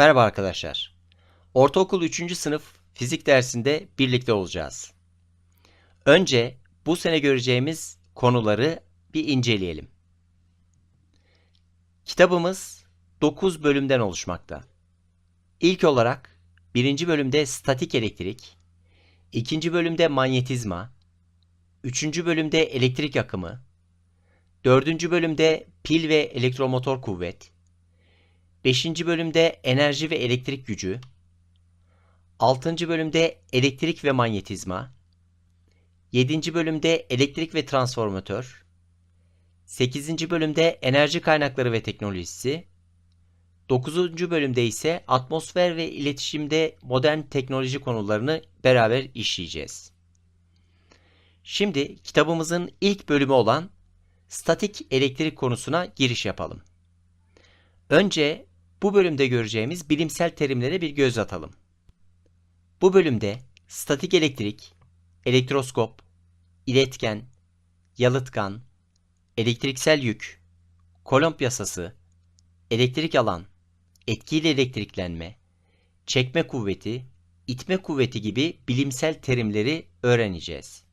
Merhaba arkadaşlar. Ortaokul 3. sınıf fizik dersinde birlikte olacağız. Önce bu sene göreceğimiz konuları bir inceleyelim. Kitabımız 9 bölümden oluşmakta. İlk olarak birinci bölümde statik elektrik, ikinci bölümde manyetizma, üçüncü bölümde elektrik akımı, dördüncü bölümde pil ve elektromotor kuvvet, 5. bölümde enerji ve elektrik gücü, 6. bölümde elektrik ve manyetizma, 7. bölümde elektrik ve transformatör, 8. bölümde enerji kaynakları ve teknolojisi, 9. bölümde ise atmosfer ve iletişimde modern teknoloji konularını beraber işleyeceğiz. Şimdi kitabımızın ilk bölümü olan statik elektrik konusuna giriş yapalım. Önce bu bölümde göreceğimiz bilimsel terimlere bir göz atalım. Bu bölümde statik elektrik, elektroskop, iletken, yalıtkan, elektriksel yük, Kolomb yasası, elektrik alan, etkili elektriklenme, çekme kuvveti, itme kuvveti gibi bilimsel terimleri öğreneceğiz.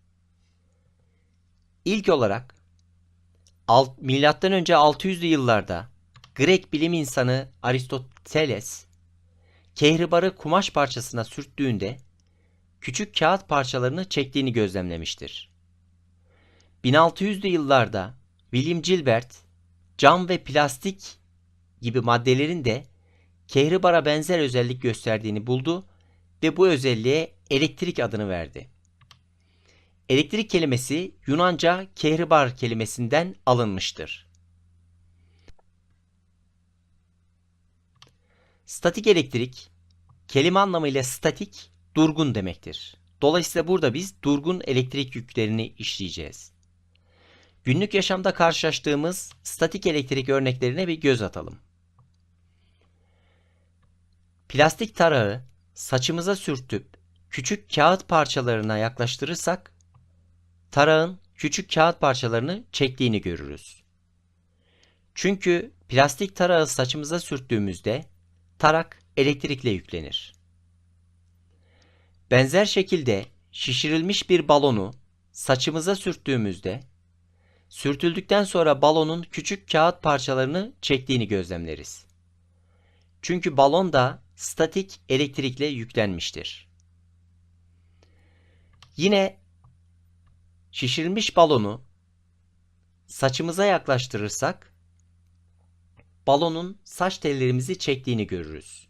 İlk olarak alt, milattan önce 600'lü yıllarda Grek bilim insanı Aristoteles kehribarı kumaş parçasına sürttüğünde küçük kağıt parçalarını çektiğini gözlemlemiştir. 1600'lü yıllarda William Gilbert cam ve plastik gibi maddelerin de kehribara benzer özellik gösterdiğini buldu ve bu özelliğe elektrik adını verdi. Elektrik kelimesi Yunanca kehribar kelimesinden alınmıştır. Statik elektrik kelime anlamıyla statik, durgun demektir. Dolayısıyla burada biz durgun elektrik yüklerini işleyeceğiz. Günlük yaşamda karşılaştığımız statik elektrik örneklerine bir göz atalım. Plastik tarağı saçımıza sürtüp küçük kağıt parçalarına yaklaştırırsak tarağın küçük kağıt parçalarını çektiğini görürüz. Çünkü plastik tarağı saçımıza sürttüğümüzde tarak elektrikle yüklenir. Benzer şekilde şişirilmiş bir balonu saçımıza sürttüğümüzde sürtüldükten sonra balonun küçük kağıt parçalarını çektiğini gözlemleriz. Çünkü balon da statik elektrikle yüklenmiştir. Yine şişirilmiş balonu saçımıza yaklaştırırsak balonun saç tellerimizi çektiğini görürüz.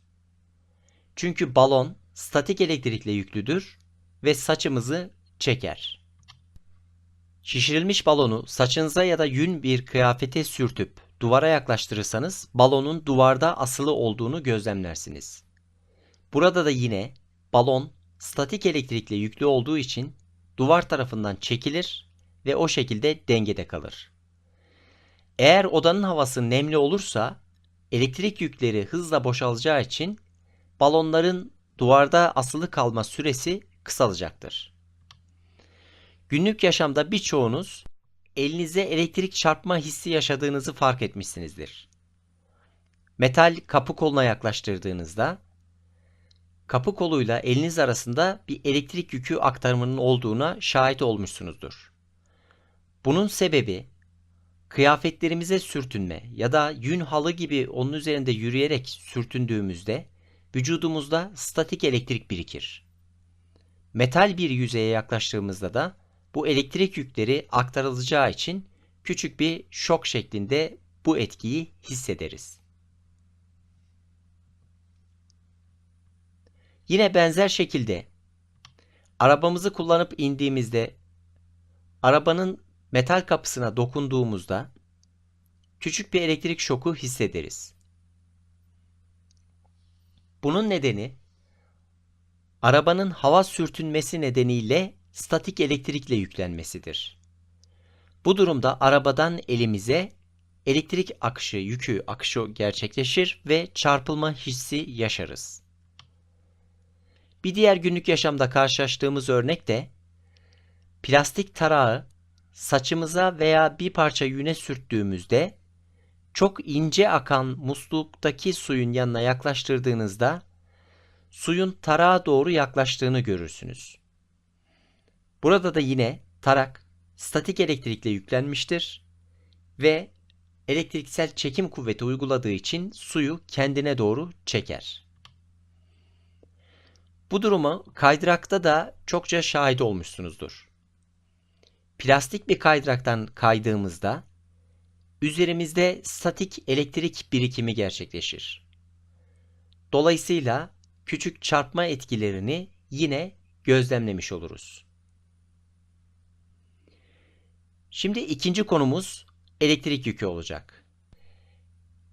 Çünkü balon statik elektrikle yüklüdür ve saçımızı çeker. Şişirilmiş balonu saçınıza ya da yün bir kıyafete sürtüp duvara yaklaştırırsanız balonun duvarda asılı olduğunu gözlemlersiniz. Burada da yine balon statik elektrikle yüklü olduğu için duvar tarafından çekilir ve o şekilde dengede kalır. Eğer odanın havası nemli olursa elektrik yükleri hızla boşalacağı için balonların duvarda asılı kalma süresi kısalacaktır. Günlük yaşamda birçoğunuz elinize elektrik çarpma hissi yaşadığınızı fark etmişsinizdir. Metal kapı koluna yaklaştırdığınızda kapı koluyla eliniz arasında bir elektrik yükü aktarımının olduğuna şahit olmuşsunuzdur. Bunun sebebi kıyafetlerimize sürtünme ya da yün halı gibi onun üzerinde yürüyerek sürtündüğümüzde vücudumuzda statik elektrik birikir. Metal bir yüzeye yaklaştığımızda da bu elektrik yükleri aktarılacağı için küçük bir şok şeklinde bu etkiyi hissederiz. Yine benzer şekilde arabamızı kullanıp indiğimizde arabanın metal kapısına dokunduğumuzda küçük bir elektrik şoku hissederiz. Bunun nedeni arabanın hava sürtünmesi nedeniyle statik elektrikle yüklenmesidir. Bu durumda arabadan elimize elektrik akışı, yükü akışı gerçekleşir ve çarpılma hissi yaşarız. Bir diğer günlük yaşamda karşılaştığımız örnek de plastik tarağı saçımıza veya bir parça yüne sürttüğümüzde çok ince akan musluktaki suyun yanına yaklaştırdığınızda suyun tarağa doğru yaklaştığını görürsünüz. Burada da yine tarak statik elektrikle yüklenmiştir ve elektriksel çekim kuvveti uyguladığı için suyu kendine doğru çeker. Bu durumu kaydırakta da çokça şahit olmuşsunuzdur. Plastik bir kaydıraktan kaydığımızda üzerimizde statik elektrik birikimi gerçekleşir. Dolayısıyla küçük çarpma etkilerini yine gözlemlemiş oluruz. Şimdi ikinci konumuz elektrik yükü olacak.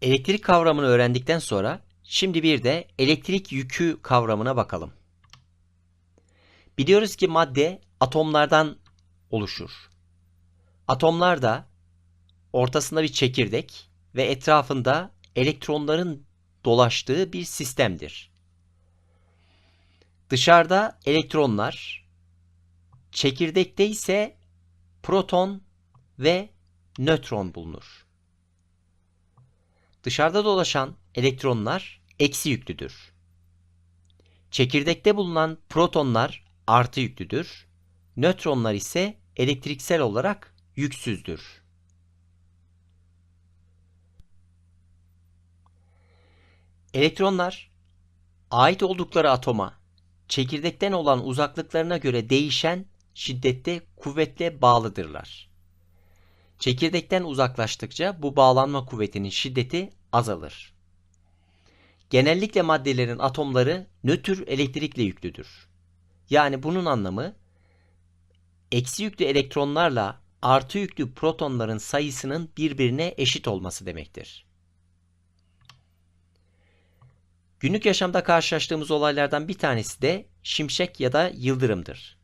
Elektrik kavramını öğrendikten sonra şimdi bir de elektrik yükü kavramına bakalım. Biliyoruz ki madde atomlardan oluşur. Atomlar da ortasında bir çekirdek ve etrafında elektronların dolaştığı bir sistemdir. Dışarıda elektronlar, çekirdekte ise proton ve nötron bulunur. Dışarıda dolaşan elektronlar eksi yüklüdür. Çekirdekte bulunan protonlar artı yüklüdür. Nötronlar ise elektriksel olarak yüksüzdür. Elektronlar ait oldukları atoma çekirdekten olan uzaklıklarına göre değişen şiddette kuvvetle bağlıdırlar. Çekirdekten uzaklaştıkça bu bağlanma kuvvetinin şiddeti azalır. Genellikle maddelerin atomları nötr elektrikle yüklüdür. Yani bunun anlamı eksi yüklü elektronlarla artı yüklü protonların sayısının birbirine eşit olması demektir. Günlük yaşamda karşılaştığımız olaylardan bir tanesi de şimşek ya da yıldırımdır.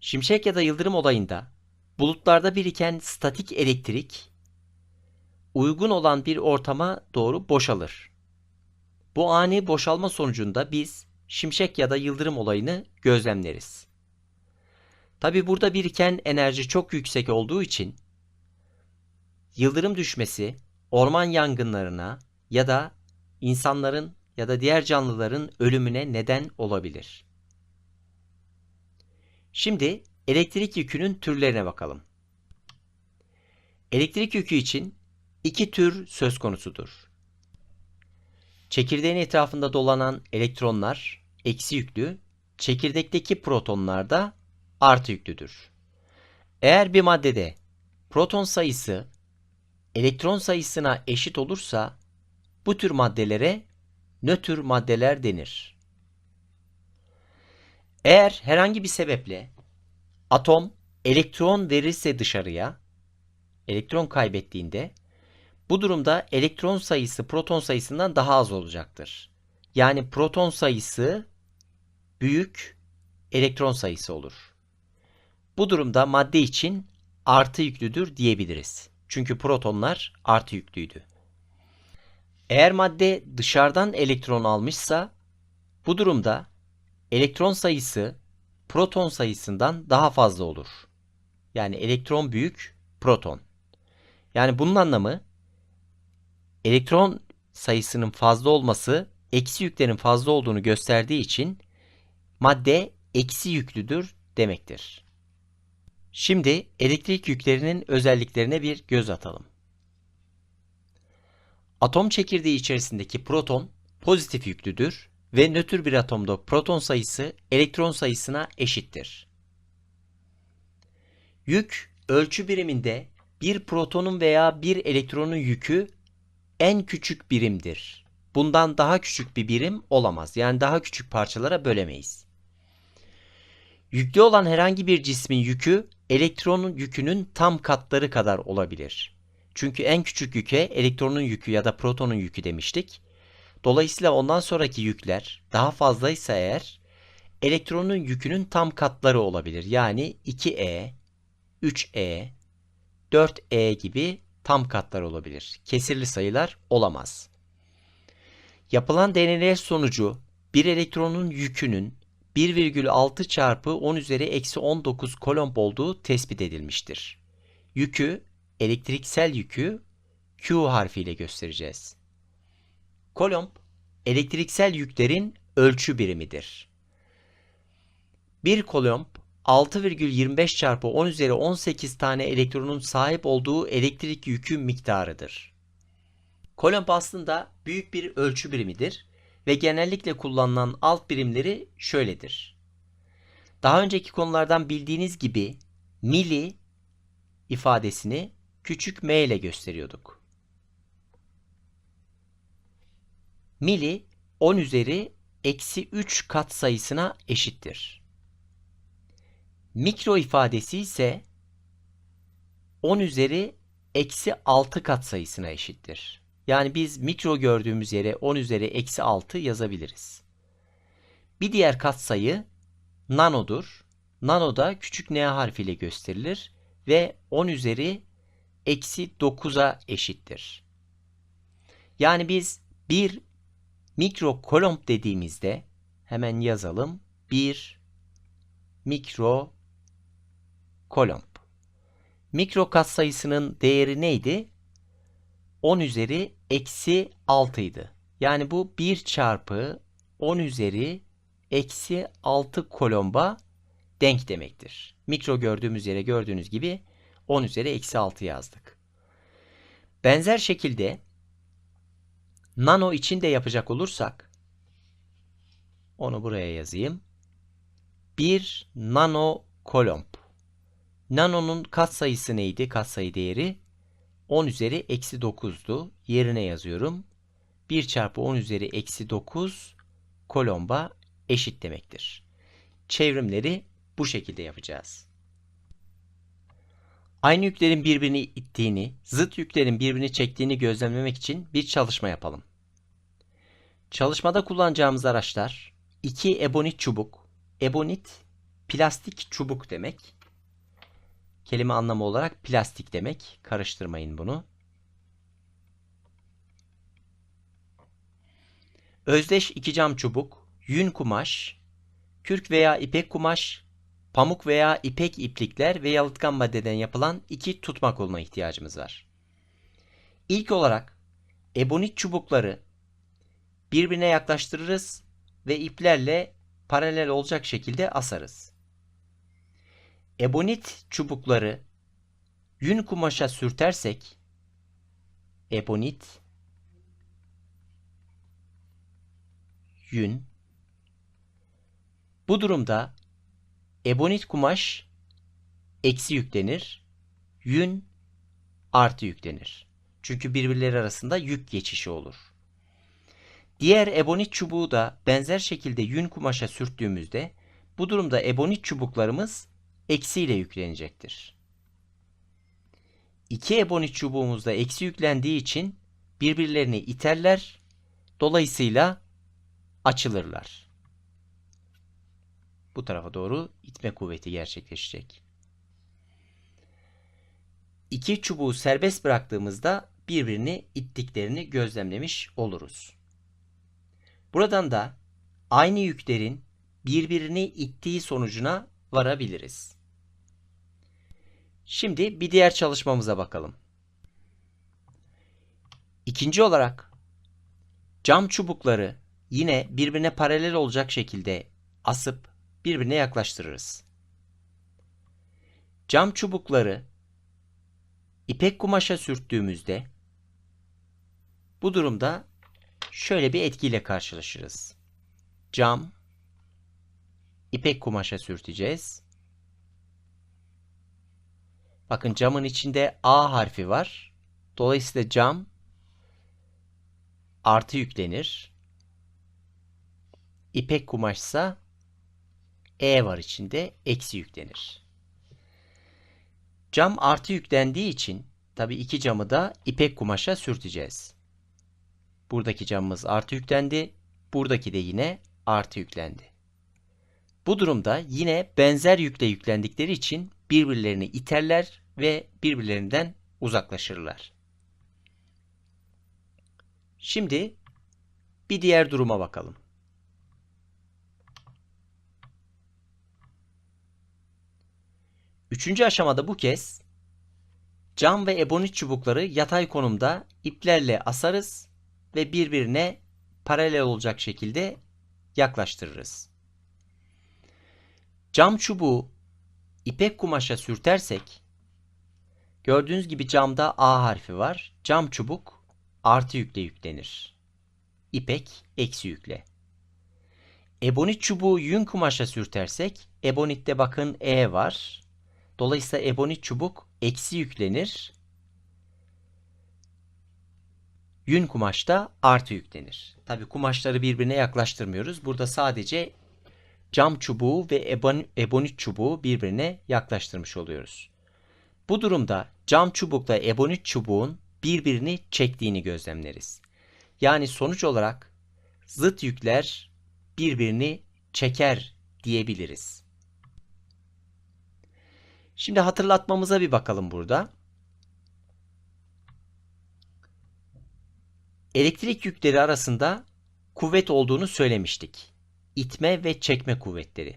Şimşek ya da yıldırım olayında bulutlarda biriken statik elektrik uygun olan bir ortama doğru boşalır. Bu ani boşalma sonucunda biz şimşek ya da yıldırım olayını gözlemleriz. Tabi burada biriken enerji çok yüksek olduğu için yıldırım düşmesi orman yangınlarına ya da insanların ya da diğer canlıların ölümüne neden olabilir. Şimdi elektrik yükünün türlerine bakalım. Elektrik yükü için iki tür söz konusudur. Çekirdeğin etrafında dolanan elektronlar eksi yüklü, çekirdekteki protonlar da artı yüklüdür. Eğer bir maddede proton sayısı elektron sayısına eşit olursa bu tür maddelere nötr maddeler denir. Eğer herhangi bir sebeple atom elektron verirse dışarıya, elektron kaybettiğinde bu durumda elektron sayısı proton sayısından daha az olacaktır. Yani proton sayısı büyük elektron sayısı olur. Bu durumda madde için artı yüklüdür diyebiliriz. Çünkü protonlar artı yüklüydü. Eğer madde dışarıdan elektron almışsa bu durumda elektron sayısı proton sayısından daha fazla olur. Yani elektron büyük, proton. Yani bunun anlamı elektron sayısının fazla olması eksi yüklerin fazla olduğunu gösterdiği için madde eksi yüklüdür demektir. Şimdi elektrik yüklerinin özelliklerine bir göz atalım. Atom çekirdeği içerisindeki proton pozitif yüklüdür ve nötr bir atomda proton sayısı elektron sayısına eşittir. Yük ölçü biriminde bir protonun veya bir elektronun yükü en küçük birimdir. Bundan daha küçük bir birim olamaz. Yani daha küçük parçalara bölemeyiz. Yüklü olan herhangi bir cismin yükü elektronun yükünün tam katları kadar olabilir. Çünkü en küçük yüke elektronun yükü ya da protonun yükü demiştik. Dolayısıyla ondan sonraki yükler daha fazlaysa eğer elektronun yükünün tam katları olabilir. Yani 2e, 3e, 4e gibi tam katlar olabilir. Kesirli sayılar olamaz. Yapılan deneyler sonucu bir elektronun yükünün 1,6 çarpı 10 üzeri eksi 19 kolomb olduğu tespit edilmiştir. Yükü, elektriksel yükü Q harfiyle göstereceğiz. Kolomb elektriksel yüklerin ölçü birimidir. Bir kolomb 6,25 çarpı 10 üzeri 18 tane elektronun sahip olduğu elektrik yükü miktarıdır. Kolomb aslında büyük bir ölçü birimidir ve genellikle kullanılan alt birimleri şöyledir. Daha önceki konulardan bildiğiniz gibi mili ifadesini küçük m ile gösteriyorduk. Mili 10 üzeri eksi 3 kat sayısına eşittir. Mikro ifadesi ise 10 üzeri eksi 6 kat sayısına eşittir. Yani biz mikro gördüğümüz yere 10 üzeri eksi 6 yazabiliriz. Bir diğer katsayı nanodur. Nano da küçük n harfiyle gösterilir ve 10 üzeri eksi 9'a eşittir. Yani biz bir mikro kolomb dediğimizde hemen yazalım. Bir mikro kolomb. Mikro katsayısının değeri neydi? 10 üzeri eksi 6 idi. Yani bu 1 çarpı 10 üzeri eksi 6 kolomba denk demektir. Mikro gördüğümüz yere gördüğünüz gibi 10 üzeri eksi 6 yazdık. Benzer şekilde nano için de yapacak olursak onu buraya yazayım. 1 nano kolomb. Nano'nun katsayısı neydi? Katsayı değeri 10 üzeri eksi 9'du. Yerine yazıyorum. 1 çarpı 10 üzeri eksi 9 kolomba eşit demektir. Çevrimleri bu şekilde yapacağız. Aynı yüklerin birbirini ittiğini, zıt yüklerin birbirini çektiğini gözlemlemek için bir çalışma yapalım. Çalışmada kullanacağımız araçlar iki ebonit çubuk. Ebonit plastik çubuk demek. Kelime anlamı olarak plastik demek. Karıştırmayın bunu. Özdeş iki cam çubuk, yün kumaş, kürk veya ipek kumaş, pamuk veya ipek iplikler ve yalıtkan maddeden yapılan iki tutma koluna ihtiyacımız var. İlk olarak ebonit çubukları birbirine yaklaştırırız ve iplerle paralel olacak şekilde asarız. Ebonit çubukları yün kumaşa sürtersek ebonit yün bu durumda ebonit kumaş eksi yüklenir, yün artı yüklenir. Çünkü birbirleri arasında yük geçişi olur. Diğer ebonit çubuğu da benzer şekilde yün kumaşa sürttüğümüzde bu durumda ebonit çubuklarımız eksiyle yüklenecektir. İki ebonit çubuğumuzda eksi yüklendiği için birbirlerini iterler, dolayısıyla açılırlar. Bu tarafa doğru itme kuvveti gerçekleşecek. İki çubuğu serbest bıraktığımızda birbirini ittiklerini gözlemlemiş oluruz. Buradan da aynı yüklerin birbirini ittiği sonucuna varabiliriz. Şimdi bir diğer çalışmamıza bakalım. İkinci olarak cam çubukları yine birbirine paralel olacak şekilde asıp birbirine yaklaştırırız. Cam çubukları ipek kumaşa sürttüğümüzde bu durumda şöyle bir etkiyle karşılaşırız. Cam ipek kumaşa sürteceğiz. Bakın camın içinde A harfi var. Dolayısıyla cam artı yüklenir. İpek kumaşsa E var içinde eksi yüklenir. Cam artı yüklendiği için tabi iki camı da ipek kumaşa sürteceğiz. Buradaki camımız artı yüklendi. Buradaki de yine artı yüklendi. Bu durumda yine benzer yükle yüklendikleri için birbirlerini iterler ve birbirlerinden uzaklaşırlar. Şimdi bir diğer duruma bakalım. Üçüncü aşamada bu kez Cam ve ebonit çubukları yatay konumda iplerle asarız ve birbirine paralel olacak şekilde yaklaştırırız. Cam çubuğu ipek kumaşa sürtersek gördüğünüz gibi camda A harfi var. Cam çubuk artı yükle yüklenir. İpek eksi yükle. Ebonit çubuğu yün kumaşa sürtersek ebonitte bakın E var. Dolayısıyla ebonit çubuk eksi yüklenir. Yün kumaşta artı yüklenir. Tabi kumaşları birbirine yaklaştırmıyoruz. Burada sadece cam çubuğu ve ebon, ebonit çubuğu birbirine yaklaştırmış oluyoruz. Bu durumda cam çubukla ebonit çubuğun birbirini çektiğini gözlemleriz. Yani sonuç olarak zıt yükler birbirini çeker diyebiliriz. Şimdi hatırlatmamıza bir bakalım burada. Elektrik yükleri arasında kuvvet olduğunu söylemiştik. İtme ve çekme kuvvetleri.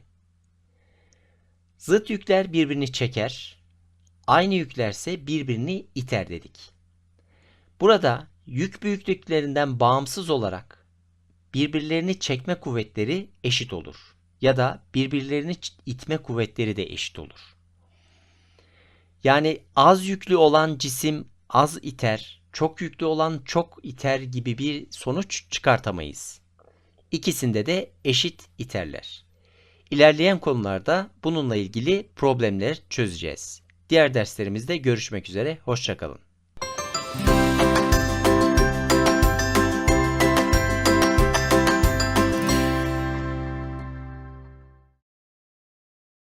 Zıt yükler birbirini çeker, aynı yüklerse birbirini iter dedik. Burada yük büyüklüklerinden bağımsız olarak birbirlerini çekme kuvvetleri eşit olur ya da birbirlerini itme kuvvetleri de eşit olur. Yani az yüklü olan cisim az iter, çok yüklü olan çok iter gibi bir sonuç çıkartamayız. İkisinde de eşit iterler. İlerleyen konularda bununla ilgili problemler çözeceğiz. Diğer derslerimizde görüşmek üzere, hoşçakalın.